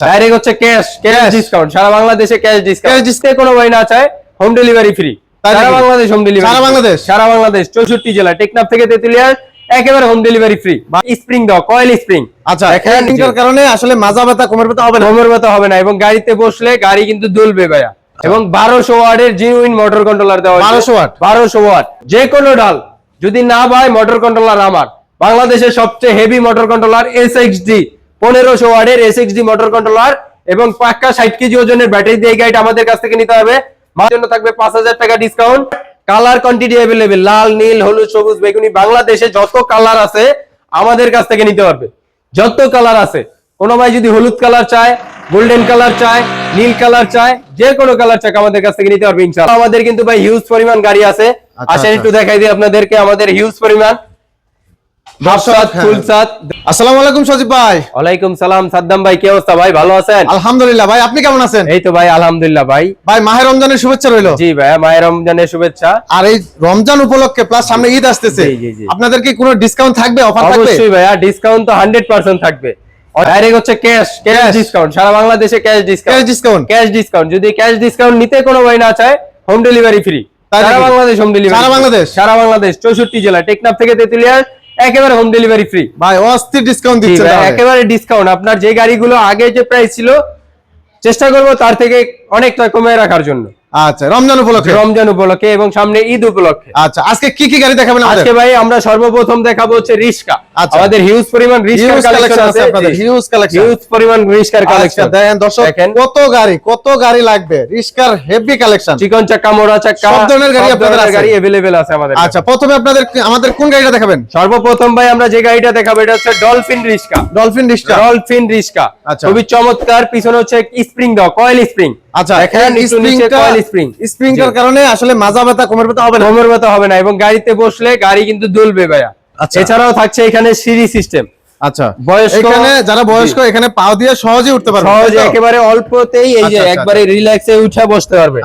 Direct হচ্ছে cash cash discount সারা বাংলাদেশে ক্যাশ ডিসকাউন্ট Cash ডিসকাউন্ট কোনো ভাই না চায় হোম ডেলিভারি ফ্রি সারা বাংলাদেশ হোম ডেলিভারি সারা বাংলাদেশ? সারা বাংলাদেশ চৌষট্টি জেলা টেকনাফ থেকে তেতুলিয়া একেবারে হোম ডেলিভারি ফ্রি স্প্রিং দাও কয়েল স্প্রিং আচ্ছা কারণে আসলে মাজা ব্যথা কোমর ব্যথা হবে না। মতো হবে না এবং গাড়িতে বসলে গাড়ি কিন্তু দুলবে ভাইয়া। এবং বারোশো ওয়ার্ডের জিনুইন মোটর কন্ট্রোলার দেওয়া 1200 watt? বারোশো ওয়াট। যে কোনো ডাল যদি না ভাই মোটর কন্ট্রোলার আমার। বাংলাদেশের সবচেয়ে heavy motor controller S X D পনেরোশো ওয়ার্ডের S X D motor controller এবং পাক্কা ষাট কেজি ওজনের ব্যাটারি দিয়ে গাড়িটা আমাদের কাছ থেকে নিতে হবে। জন্য থাকবে পাঁচ হাজার টাকা ডিসকাউন্ট কালার কোয়ান্টিটি অ্যাভেলেবেল লাল নীল হলুদ সবুজ বেগুনি বাংলাদেশে যত কালার আছে আমাদের কাছ থেকে নিতে পারবে যত কালার আছে। কোনো ভাই যদি হলুদ কালার চায় গোল্ডেন কালার চায় নীল কালার চায় যে কোনো কালার চায় আমাদের কাছ থেকে নিতে পারবে ইনশাআল্লাহ। আমাদের কিন্তু ভাই হিউজ পরিমাণ গাড়ি আছে। আচ্ছা, আসেন আচ্ছা। একটু দেখাই দিই আপনাদেরকে আমাদের হিউজ পরিমাণ। আসসালামু আলাইকুম সজীব ভাই। ওয়ালাইকুম সালাম সাদ্দাম ভাই কি অবস্থা ভাই? ভালো আছেন? আলহামদুলিল্লাহ ভাই আপনি কেমন আছেন? এই তো ভাই আলহামদুলিল্লাহ ভাই। ভাই মাহের রমজানের শুভেচ্ছা রইল? জি ভাই মায়ের রমজানের শুভেচ্ছা। আর এই রমজান উপলক্ষে প্লাস সামনে ঈদ আসতেছে। জি, জি, জি। আপনাদের কি কোনো ডিসকাউন্ট থাকবে অফার থাকবে? অবশ্যই ভাইয়া ডিসকাউন্ট তো হান্ড্রেড পার্সেন্ট থাকবে। ডাইরেক্ট হচ্ছে ক্যাশ ক্যাশ ডিসকাউন্ট সারা বাংলাদেশে cash cash discount cash discount যদি ক্যাশ ডিসকাউন্ট নিতে কোনো ভাই না চায় হোম ডেলিভারি ফ্রি তাই সারা বাংলাদেশ হোম ডেলিভারি সারা বাংলাদেশ? সারা বাংলাদেশ চৌষট্টি জেলা টেকনাফ থেকে তেতুলিয়া একেবারে হোম ডেলিভারি ফ্রি ভাই অস্থির ডিসকাউন্ট দিচ্ছে একেবারে ডিসকাউন্ট আপনার যে গাড়িগুলো আগে যে প্রাইস ছিল চেষ্টা করব তার থেকে অনেকটা কমিয়ে রাখার জন্য। আচ্ছা রমজান উপলক্ষে রমজান উপলক্ষে এবং সামনে ঈদ উপলক্ষে আচ্ছা আজকে কি কি গাড়ি দেখাবেন আমাদের আজকে ভাই আমরা সর্বপ্রথম দেখাবো হচ্ছে রিস্কা আচ্ছা। আমাদের হিউজ পরিমাণ রিস্কার হিউজ কালেকশন কালেকশন আছে আছে আপনাদের হিউজ কালেকশন হিউজ পরিমাণ রিস্কার আচ্ছা কালেকশন দেখেন দর্শক দেখেন কত গাড়ি কত গাড়ি লাগবে রিস্কার হেভি কালেকশন চিকন চাক্কা মোড়া চাক্কা সব ধরনের গাড়ি সব আপনাদের ধরনের আছে? গাড়ি अवेलेबल আছে আমাদের কাছে। আচ্ছা প্রথমে আপনাদের আমাদের কোন গাড়িটা দেখাবেন সর্বপ্রথম ভাই আমরা যে গাড়িটা দেখাবো এটা হচ্ছে ডলফিন রিস্কা ডলফিন রিস্কা ডলফিন রিস্কা আচ্ছা। খুবই চমৎকার পিছনে হচ্ছে স্প্রিং দাও কয়েল স্প্রিং আচ্ছা দেখেন এই একটু নিচে স্প্রিংটা কয়েল স্প্রিং। স্প্রিংটার কারণে আসলে মাজা ব্যথা কোমর ব্যথা হবে না। কোমর ব্যথা হবে না এবং গাড়িতে বসলে গাড়ি কিন্তু দুলবে ভাইয়া। আচ্ছা। এছাড়াও থাকছে এখানে সিঁড়ি সিস্টেম। আচ্ছা। বয়স্ক- এখানে যারা বয়স্ক এখানে পাও দিয়ে সহজে উঠতে পারবে। সহজে একেবারে অল্পতেই এই যে আচ্ছা, একবারে রিল্যাক্সে উঠে বসতে পারবে।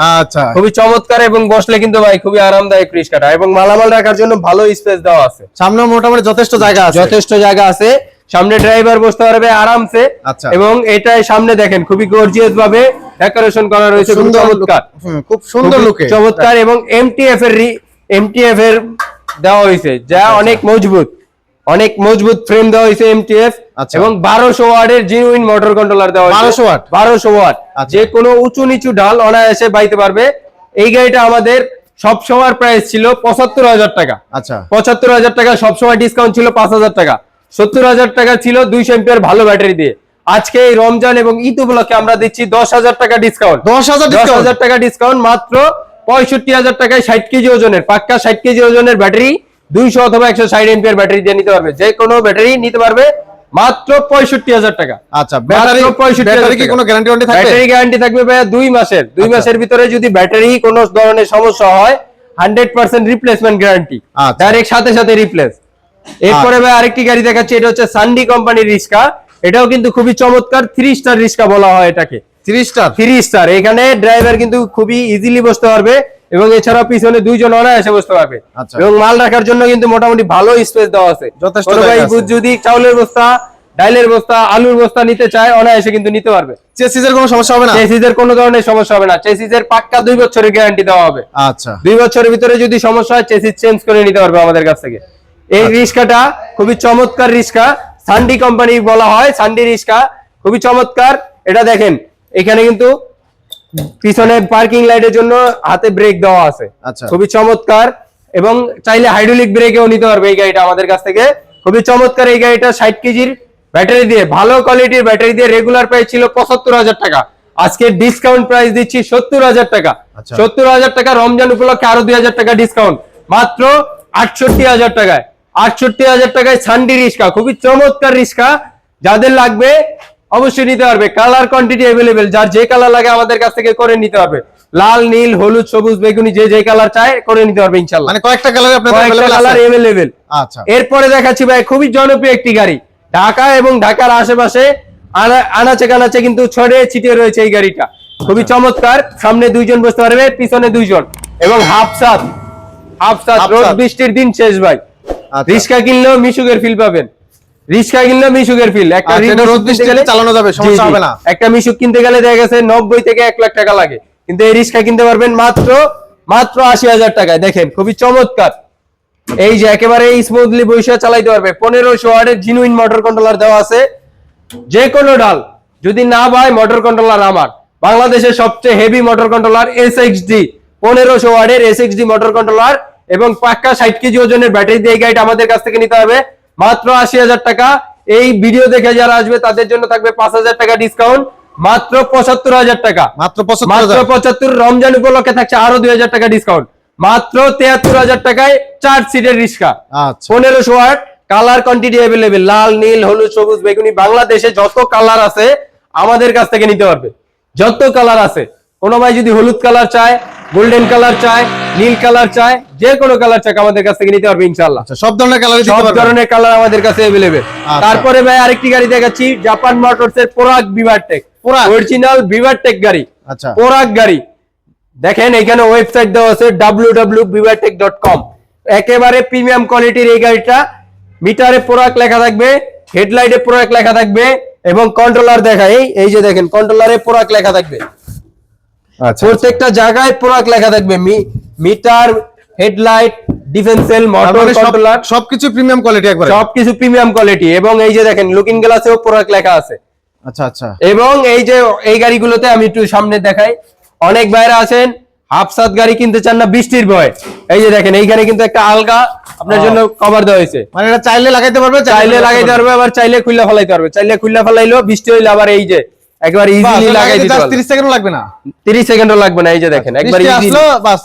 খুবই চমৎকার এবং বসলে কিন্তু ভাই খুবই আরামদায়ক রিস্কাটা এবং মালামাল রাখার জন্য ভালো স্পেস দেওয়া আছে। সামনে মোটামুটি যথেষ্ট জায়গা আছে। যথেষ্ট জায়গা আছে। সামনে ড্রাইভার বসতে পারবে আরামসে। আচ্ছা। এবং এটাই সামনে দেখেন খুবই গর্জিয়াস ভাবে ডেকোরেশন করা রয়েছে খুব চমৎকার। খুব সুন্দর লুকে চমৎকার এবং এমটিএফ এর এমটিএফ এর দেওয়া হয়েছে যা আচ্ছা, অনেক মজবুত অনেক মজবুত ফ্রেম দেওয়া হয়েছে এমটিএফ আচ্ছা। এবং বারোশো ওয়ার্ডের জিনুইন মোটর কন্ট্রোলার দেওয়া হয়েছে। 1200 watt? বারোশো ওয়াট। আচ্ছা। যে কোনো উঁচু নিচু ঢাল অনায়াসে বাইতে পারবে। এই গাড়িটা আমাদের সব সময় প্রাইস ছিল পঁচাত্তর হাজার টাকা। আচ্ছা। পঁচাত্তর হাজার টাকা সবসময় ডিসকাউন্ট ছিল পাঁচ হাজার টাকা। সত্তর হাজার টাকা ছিল দুইশো এম্পিয়ার ভালো ব্যাটারি দিয়ে। আজকে এই রমজান এবং ঈদ উপলক্ষে আমরা দিচ্ছি দশ হাজার টাকা ডিসকাউন্ট দশ হাজার দশ হাজার টাকা ডিসকাউন্ট মাত্র পঁয়ষট্টি হাজার টাকায় ষাট কেজি ওজনের পাক্কা ষাট কেজি ওজনের ব্যাটারি দুইশো অথবা একশো ষাট এম্পিয়ার ব্যাটারি দিয়ে নিতে পারবে। যে কোনো ব্যাটারি নিতে পারবে মাত্র পঁয়ষট্টি হাজার টাকা। আচ্ছা ব্যাটারি মাত্র 65,000 ব্যাটারি কি কোনো গ্যারান্টি থাকবে? ব্যাটারি গ্যারান্টি থাকবে ভাইয়া দুই মাসের। দুই আচ্ছা। মাসের ভিতরে যদি ব্যাটারি কোনো ধরনের সমস্যা হয় হান্ড্রেড পার্সেন্ট রিপ্লেসমেন্ট গ্যারান্টি আচ্ছা। ডাইরেক্ট সাথে সাথে রিপ্লেস এরপরে ভাই আরেকটি গাড়ি দেখাচ্ছি এটা হচ্ছে সান্ডি কোম্পানির রিক্সা এটাও কিন্তু খুবই চমৎকার থ্রি স্টার রিক্সা বলা হয় এটাকে। থ্রি স্টার থ্রি স্টার এখানে ড্রাইভার কিন্তু খুবই ইজিলি বসতে পারবে এবং এছাড়াও পিছনে দুইজন অনায়াসে বসতে পারবে। আচ্ছা। এবং মাল রাখার জন্য কিন্তু মোটামুটি ভালো স্পেস দেওয়া আছে। যথেষ্ট। যদি চাউলের বস্তা ডাইলের বস্তা আলুর বস্তা নিতে চায় অনায়াসে কিন্তু নিতে পারবে। চেসিসের কোনো সমস্যা হবে না? চেসিসের কোনো ধরনের সমস্যা হবে না। চেসিসের পাক্কা দুই বছরের গ্যারান্টি দেওয়া হবে। আচ্ছা। দুই বছরের ভিতরে যদি সমস্যা হয় চেসিস চেঞ্জ করে নিতে পারবে আমাদের কাছ থেকে। এই আচ্ছা। রিক্সাটা খুবই চমৎকার রিক্সা। সান্ডি কোম্পানি বলা হয় সান্ডি রিক্সা। খুবই চমৎকার। এটা দেখেন এখানে কিন্তু পিছনে পার্কিং লাইটের জন্য হাতে ব্রেক দেওয়া আছে। আচ্ছা। খুবই চমৎকার। এবং চাইলে হাইড্রোলিক ব্রেকেও নিতে পারবে এই গাড়িটা আমাদের কাছ থেকে। খুবই চমৎকার এই গাড়িটা ষাট কেজির ব্যাটারি দিয়ে। ভালো কোয়ালিটির ব্যাটারি দিয়ে রেগুলার প্রাইস ছিল পঁচাত্তর হাজার টাকা। আজকে ডিসকাউন্ট প্রাইস দিচ্ছি সত্তর হাজার টাকা। আচ্ছা। সত্তর হাজার টাকা রমজান উপলক্ষে আরও দুই হাজার টাকা ডিসকাউন্ট মাত্র আটষট্টি হাজার টাকায়। আটষট্টি হাজার টাকায় সান্ডি রিক্সা খুবই চমৎকার রিক্সা যাদের লাগবে অবশ্যই নিতে পারবে। কালার কোয়ান্টিটি অ্যাভেলেবেল যার যে কালার লাগে আমাদের কাছ থেকে করে নিতে পারবে লাল নীল হলুদ সবুজ বেগুনি যে যে কালার চায় করে নিতে পারবে মানে কয়েকটা কালার আপনাদের কয়েকটা কালার? আচ্ছা। এরপরে দেখাচ্ছি ভাই খুবই জনপ্রিয় একটি গাড়ি। ঢাকা এবং ঢাকার আশেপাশে আনা- আনাচে কানাচে কিন্তু ছড়ে ছিটিয়ে রয়েছে এই গাড়িটা। খুবই আচ্ছা। চমৎকার। সামনে দুইজন বসতে পারবে পিছনে দুইজন। এবং হাফ সাত। হাফ সাত রোদ বৃষ্টির দিন শেষ ভাই। রিক্সা কিনলেও মিশুকের ফিল পাবেন। রিক্সা কিনলে মিশুকের ফিল একটা আচ্ছা, চালানো যাবে, সমস্যা হবে না। একটা মিশুক কিনতে গেলে দেখা গেছে নব্বই থেকে এক লাখ টাকা লাগে। কিন্তু এই রিক্সা কিনতে পারবেন মাত্র মাত্র আশি হাজার টাকায়। দেখেন খুবই চমৎকার। এই যে একেবারে স্মুথলি বৈশা চালাইতে পারবে। পনেরোশো ওয়ার্ডের জিনুইন মোটর কন্ট্রোলার দেওয়া আছে। যে কোনো ডাল যদি না ভাই মোটর কন্ট্রোলার আমার। বাংলাদেশের সবচেয়ে heavy motor controller S X D পনেরোশো ওয়ার্ডের S X D motor controller এবং পাক্কা ষাট কেজি ওজনের ব্যাটারি দিয়ে গাড়িটা আমাদের কাছ থেকে নিতে হবে। মাত্র আশি হাজার টাকা। এই ভিডিও দেখে যারা আসবে তাদের জন্য থাকবে পাঁচ হাজার টাকা ডিসকাউন্ট মাত্র পঁচাত্তর হাজার টাকা। মাত্র মাত্র পঁচাত্তর রমজান উপলক্ষে থাকছে আরও দুই হাজার টাকা ডিসকাউন্ট মাত্র তেহাত্তর হাজার টাকায় চার সিটের রিক্সা। আচ্ছা। পনেরোশো ওয়াট কালার কোয়ান্টিটি অ্যাভেলেবেল লাল নীল হলুদ সবুজ বেগুনি বাংলাদেশে যত কালার আছে আমাদের কাছ থেকে নিতে পারবে। যত কালার আছে। কোনো ভাই যদি হলুদ কালার চায় গোল্ডেন কালার চায় নীল কালার চায় যে কোনো কালার চায় আমাদের কাছ থেকে নিতে পারবে ইনশাল্লাহ আচ্ছা সব ধরনের কালারই দিতে সব ধরনের কালার আমাদের কাছে অ্যাভেলেবেল আচ্ছা। তারপরে ভাই আরেকটি গাড়ি দেখাচ্ছি জাপান মোটরস এর পোরাক বিভার টেক পোরাক? অরিজিনাল বিভার টেক গাড়ি। আচ্ছা। পোরাক গাড়ি। দেখেন এখানে ওয়েবসাইট দেওয়া আছে www.vivatech.com একেবারে প্রিমিয়াম কোয়ালিটির এই গাড়িটা। মিটারে পোরাক লেখা থাকবে হেডলাইটে পোরাক লেখা থাকবে এবং কন্ট্রোলার দেখা এই এই যে দেখেন কন্ট্রোলারে পোরাক লেখা থাকবে। প্রত্যেকটা জায়গায় পোরাক লেখা থাকবে। মিটার হেডলাইট ডিফেন্সেল মোটর কন্ট্রোলার সবকিছু প্রিমিয়াম কোয়ালিটি একবারে? সবকিছু প্রিমিয়াম কোয়ালিটি এবং এই যে দেখেন লুকিং গ্লাসেও পোরাক লেখা আছে। আচ্ছা আচ্ছা। এবং এই যে এই গাড়িগুলোতে আমি একটু সামনে দেখাই। অনেক বাইরে আছেন হাফ হাফসাত গাড়ি কিনতে চান না বৃষ্টির ভয়। এই যে দেখেন এইখানে কিন্তু একটা আলগা আপনার জন্য কভার দেওয়া হয়েছে। মানে এটা চাইলে লাগাইতে পারবে চাইলে লাগাইতে পারবে আবার চাইলে খুললে ফেলাইতে পারবে। চাইলে খুললে ফেলাইলেও বৃষ্টি হইলে আবার এই যে একবার ইজিলি লাগাই দিতে পারবে 30 সেকেন্ড লাগবে না। 30 সেকেন্ডও লাগবে না এই যে দেখেন একবার ইজিলি আসলো বাস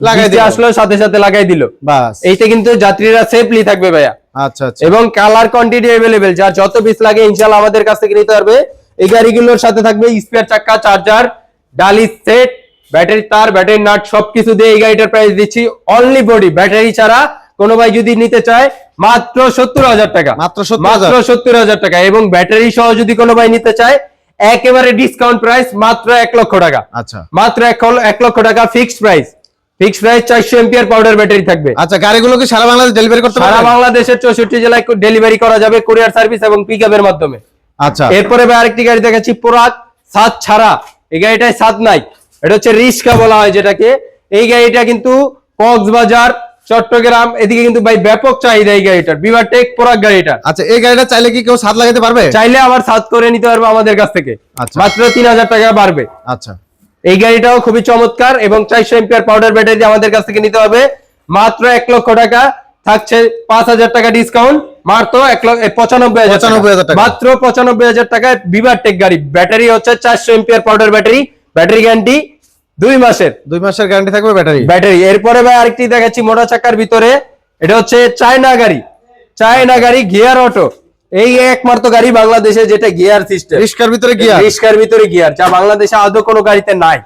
লাগাই দিল। আসলো সাথে সাথে লাগাই দিল। বাস। এইটা কিন্তু যাত্রীরা সেফলি থাকবে ভাইয়া। আচ্ছা আচ্ছা। এবং কালার কোয়ান্টিটি অ্যাভেলেবেল যার যত পিস লাগে ইনশাআল্লাহ আমাদের কাছ থেকে নিতে পারবে। এই গাড়িগুলোর সাথে থাকবে স্পেয়ার চাক্কা চার্জার ডালি সেট ব্যাটারি তার ব্যাটারি নাট সবকিছু দিয়ে এই গাড়িটার প্রাইস দিচ্ছি। অনলি বডি ব্যাটারি ছাড়া কোনো ভাই যদি নিতে চায় মাত্র সত্তর হাজার টাকা। মাত্র 70,000 মাত্র সত্তর হাজার টাকা। এবং ব্যাটারি সহ যদি কোনো ভাই নিতে চায় একেবারে ডিসকাউন্ট প্রাইস মাত্র এক লক্ষ টাকা। আচ্ছা। মাত্র এক এক লক্ষ টাকা fixed price fixed price powder battery থাকবে। আচ্ছা গাড়িগুলো কি সারা বাংলাদেশ ডেলিভারি করতে সারা বাংলাদেশের চৌষট্টি জেলায় ডেলিভারি করা যাবে কুরিয়ার সার্ভিস এবং মাধ্যমে। আচ্ছা। এরপরে ভাই আরেকটি গাড়ি দেখাচ্ছি পোরাক সাত ছাড়া। এই গাড়িটায় সাত নাই। এটা হচ্ছে বলা হয় যেটাকে। এই গাড়িটা কিন্তু কক্সবাজার চট্টগ্রাম এদিকে কিন্তু ভাই ব্যাপক চাহিদা এই গাড়িটার। বিভার টেক পোরাক গাড়িটা। আচ্ছা এই গাড়িটা চাইলে কি কেউ সাত লাগাতে পারবে? চাইলে আবার সাত করে নিতে পারবে আমাদের কাছ থেকে। আচ্ছা। মাত্র তিন হাজার টাকা বাড়বে। আচ্ছা। এই গাড়িটাও খুবই চমৎকার এবং চারশো এম্পিয়ার পাউডার ব্যাটারি আমাদের কাছ থেকে নিতে হবে। মাত্র এক লক্ষ টাকা। থাকছে পাঁচ হাজার টাকা ডিসকাউন্ট মাত্র এক লক্ষ পঁচানব্বই হাজার টাকা। মাত্র পঁচানব্বই হাজার টাকায় বিভার টেক গাড়ি। ব্যাটারি হচ্ছে চারশো ampere powder battery battery guarantee দুই মাসের। দুই মাসের গ্যারান্টি থাকবে ব্যাটারি ব্যাটারি এরপরে ভাই আরেকটি দেখাচ্ছি মোটর চাকার ভিতরে। এটা হচ্ছে চায়না গাড়ি। চায়না গাড়ি গিয়ার অটো। এই একমাত্র গাড়ি বাংলাদেশে যেটা গিয়ার সিস্টেম রিস্কার ভিতরে গিয়ার। রিস্কার ভিতরে গিয়ার যা বাংলাদেশে আদৌ কোনো গাড়িতে নাই।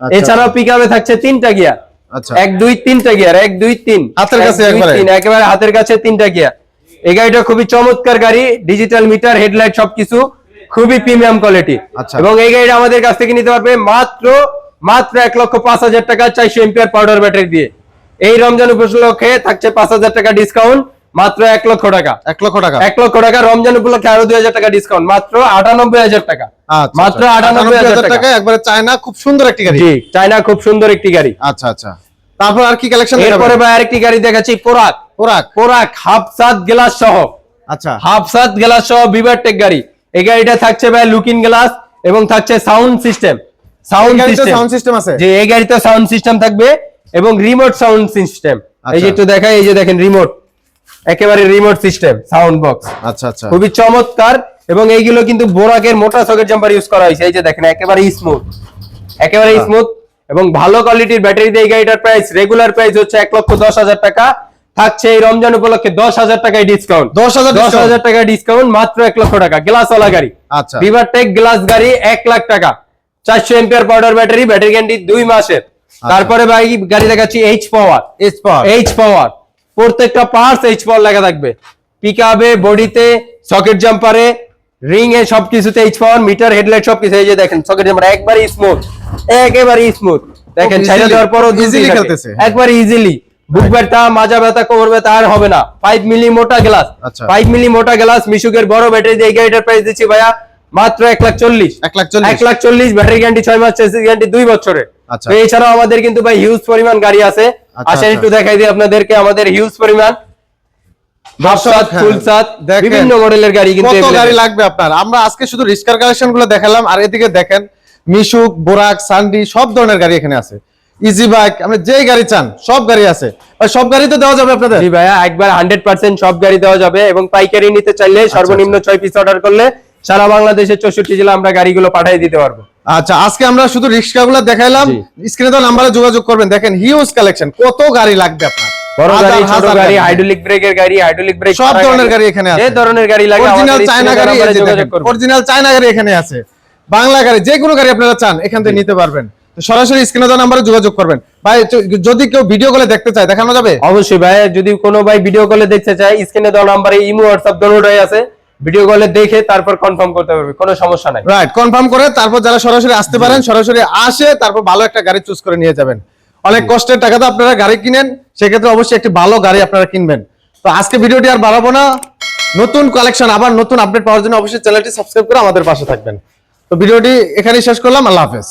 আচ্ছা। এছাড়াও পিকআপে থাকছে তিনটা গিয়ার। আচ্ছা। এক দুই তিনটা গিয়ার এক দুই তিন। হাতের কাছে একবারে। হাতের কাছে তিনটা গিয়ার। এই গাড়িটা খুবই চমৎকার গাড়ি ডিজিটাল মিটার হেডলাইট সবকিছু খুবই প্রিমিয়াম কোয়ালিটি আচ্ছা। এবং এই গাড়িটা আমাদের কাছ থেকে নিতে পারবে মাত্র মাত্র এক লক্ষ পাঁচ হাজার টাকা চারশো এম্পিয়ার পাউডার ব্যাটারি দিয়ে। এই রমজান উপলক্ষে থাকছে পাঁচ হাজার টাকা ডিসকাউন্ট মাত্র এক লক্ষ টাকা। এক লক্ষ টাকা। এক লক্ষ টাকা রমজান উপলক্ষে আরও দুই হাজার টাকা ডিসকাউন্ট মাত্র আটানব্বই হাজার টাকা। আচ্ছা মাত্র আচ্ছা। আটানব্বই হাজার টাকা। টাকা একবারে চায়না খুব সুন্দর একটি গাড়ি। চায়না খুব সুন্দর একটি গাড়ি। আচ্ছা আচ্ছা। তারপর আর কি কালেকশন এরপরে ভাই আরেকটি গাড়ি দেখাচ্ছি পোরাক। পোরাক। পোরাক হাফ সাত গ্লাস সহ। আচ্ছা। হাফ সাত গ্লাস সহ বিভার টেক গাড়ি। এই গাড়িটা থাকছে ভাই লুকিং গ্লাস এবং থাকছে sound system sound system sound system আছে। যে এই গাড়িতে সাউন্ড সিস্টেম থাকবে এবং রিমোট সাউন্ড সিস্টেম এই যে আচ্ছা। একটু দেখাই এই যে দেখেন রিমোট একেবারে রিমোট সিস্টেম সাউন্ড বক্স আচ্ছা আচ্ছা। খুবই চমৎকার এবং এইগুলো কিন্তু বোরাকের মোটা সকেট জাম্পার ইউজ করা হয়েছে। এই যে দেখেন একেবারে স্মুথ একেবারে। স্মুথ এবং ভালো কোয়ালিটির ব্যাটারি দিয়ে গাড়িটার প্রাইস রেগুলার প্রাইস হচ্ছে এক লক্ষ দশ হাজার টাকা। থাকছে এই রমজান উপলক্ষে দশ হাজার টাকায় ডিসকাউন্ট 10,000 দশ হাজার টাকা ডিসকাউন্ট মাত্র এক লক্ষ টাকা। গ্লাসওয়ালা গাড়ি। আচ্ছা। টেক গ্লাস গাড়ি এক লাখ টাকা। চারশো ampere powder battery battery guarantee দুই মাসের। আচ্ছা। তারপরে ভাই গাড়ি দেখাচ্ছি H power H power H power প্রত্যেকটা পার্টস এইচ পাওয়ার লেখা থাকবে। পিকআপে বডিতে সকেট জাম্পারে রিং এ সবকিছুতে এইচ পাওয়ার মিটার হেডলাইট সবকিছু। এই যে দেখেন সকেট জাম্পার একবারে স্মুথ একেবারে স্মুথ দেখেন ছাইড়া দেওয়ার পরও দুলতেই খেলতেছে। একবারে ইজিলি বুক ব্যথা মাজা ব্যথা কোমর ব্যথা আর হবে না। ফাইভ মিলি মোটা গ্লাস আচ্ছা। ফাইভ মিলি মোটা গ্লাস মিশুকের বড় ব্যাটারি দিয়ে এই গাড়িটার প্রাইস দিচ্ছি ভাইয়া মাত্র এক লাখ চল্লিশ। এক লাখ চল্লিশ। এক লাখ চল্লিশ ব্যাটারি গ্যারান্টি ছয় মাস চেসিস গ্যারান্টি দুই বছরের। আচ্ছা। তো এছাড়াও আমাদের কিন্তু ভাই হিউজ পরিমাণ গাড়ি আছে। আচ্ছা, আসেন আচ্ছা। একটু দেখাই দিই আপনাদেরকে আমাদের হিউজ পরিমাণ। হ্যাঁ, ফুল সাত দেখেন। বিভিন্ন মডেলের গাড়ি কিন্তু গাড়ি লাগবে আপনার? আমরা আজকে শুধু রিস্কার কালেকশনগুলো দেখালাম আর এদিকে দেখেন মিশুক বোরাক সান্ডি সব ধরনের গাড়ি এখানে আছে। ইজি বাইক আপনি যেই গাড়ি চান সব গাড়ি আছে। সব গাড়ি তো দেওয়া যাবে আপনাদের? জি ভাইয়া একবার হান্ড্রেড পার্সেন্ট সব গাড়ি দেওয়া যাবে এবং পাইকারি নিতে চাইলে সর্বনিম্ন ছয় পিস অর্ডার করলে সারা বাংলাদেশের চৌষট্টি জেলা আমরা গাড়িগুলো পাঠিয়ে দিতে পারব। আচ্ছা আজকে আমরা শুধু রিক্সা গুলো দেখাইলাম স্ক্রিনে তো নাম্বারে যোগাযোগ করবেন। দেখেন হিউজ কালেকশন কত গাড়ি লাগবে আপনার? বড় গাড়ি ছোট গাড়ি গাড়ি। হাইড্রোলিক ব্রেকের গাড়ি হাইড্রোলিক ব্রেক সব ধরনের গাড়ি। এখানে আছে। যে ধরনের গাড়ি লাগে অরিজিনাল চায়না গাড়ি নাম্বারে যোগাযোগ করবেন। অরিজিনাল চায়না গাড়ি এখানে আছে। বাংলা গাড়ি যে কোনো গাড়ি আপনারা চান এখান থেকে নিতে পারবেন। সরাসরি স্ক্রিনে দেওয়া নাম্বারে যোগাযোগ করবেন। ভাই যদি কেউ ভিডিও কলে দেখতে চায় দেখানো যাবে? অবশ্যই ভাই যদি কোনো ভাই ভিডিও কলে দেখতে চায় স্ক্রিনে দেওয়া নাম্বারে ইমো হোয়াটসঅ্যাপ দুটোই আছে। ভিডিও কলে দেখে তারপর কনফার্ম করতে পারবে কোনো সমস্যা নাই। রাইট কনফার্ম করে তারপর যারা সরাসরি আসতে পারেন সরাসরি আসে তারপর ভালো একটা গাড়ি চুজ করে নিয়ে যাবেন। অনেক কষ্টের টাকাতে আপনারা গাড়ি কিনেন সেক্ষেত্রে অবশ্যই একটি ভালো গাড়ি আপনারা কিনবেন। তো আজকে ভিডিওটি আর বাড়াবো না। নতুন কালেকশন আবার নতুন আপডেট পাওয়ার জন্য অবশ্যই চ্যানেলটি সাবস্ক্রাইব করে আমাদের পাশে থাকবেন। তো ভিডিওটি এখানেই শেষ করলাম আল্লাহ হাফেজ।